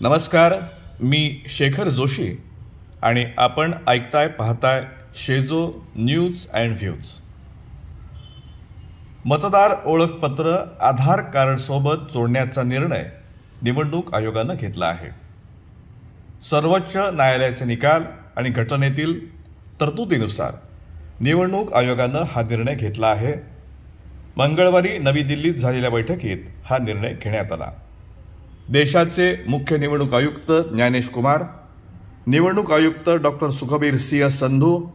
नमस्कार मी शेखर जोशी आणि आपण ऐकताय पाहताय शेजो न्यूज अँड व्ह्यूज. मतदार ओळखपत्र आधार कार्डसोबत जोडण्याचा निर्णय निवडणूक आयोगानं घेतला आहे. सर्वोच्च न्यायालयाचे निकाल आणि घटनेतील तरतुदीनुसार निवडणूक आयोगानं हा निर्णय घेतला आहे. मंगळवारी नवी दिल्लीत झालेल्या बैठकीत हा निर्णय घेण्यात आला. देशाचे मुख्य निवडणूक आयुक्त ज्ञानेश कुमार निवडणूक आयुक्त डॉक्टर सुखबीर सिंह संधू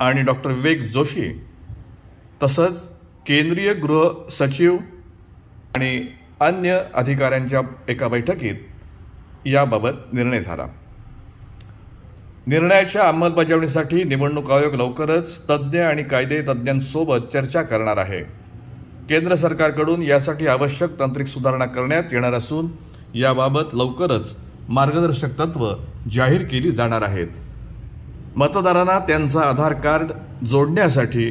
आणि डॉक्टर विवेक जोशी तसंच केंद्रीय गृह सचिव आणि अन्य अधिकाऱ्यांच्या एका बैठकीत याबाबत निर्णय झाला. निर्णयाच्या अंमलबजावणीसाठी निवडणूक आयोग लवकरच तज्ज्ञ आणि कायदे तज्ज्ञांसोबत चर्चा करणार आहे. केंद्र सरकारकडून यासाठी आवश्यक तांत्रिक सुधारणा करण्यात येणार असून याबाबत लवकरच मार्गदर्शक तत्व जाहीर केली जाणार आहेत. मतदारांना त्यांचा आधार कार्ड जोडण्यासाठी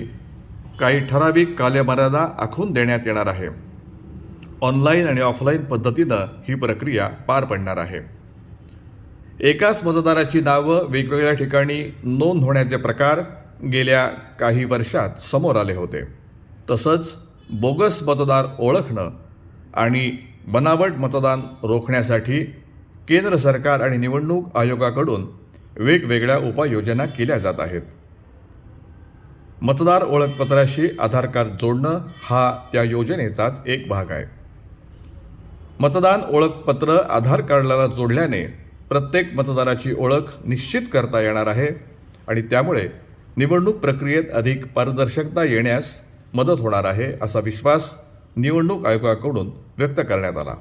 काही ठराविक कालमर्यादा आखून देण्यात येणार आहे. ऑनलाईन आणि ऑफलाईन पद्धतीनं ही प्रक्रिया पार पडणार आहे. एकाच मतदाराची नावं वेगवेगळ्या ठिकाणी नोंद होण्याचे प्रकार गेल्या काही वर्षात समोर आले होते. तसंच बोगस मतदार ओळखणं आणि बनावट मतदान रोखण्यासाठी केंद्र सरकार आणि निवडणूक आयोगाकडून वेगवेगळ्या उपाययोजना केल्या जात आहेत. मतदार ओळखपत्राशी आधार कार्ड जोडणं हा त्या योजनेचाच एक भाग आहे. मतदान ओळखपत्र आधार कार्डला जोडल्याने प्रत्येक मतदाराची ओळख निश्चित करता येणार आहे आणि त्यामुळे निवडणूक प्रक्रियेत अधिक पारदर्शकता येण्यास मदत होणार आहे असा विश्वास निवडणूक आयोगाकडून व्यक्त करण्यात आला.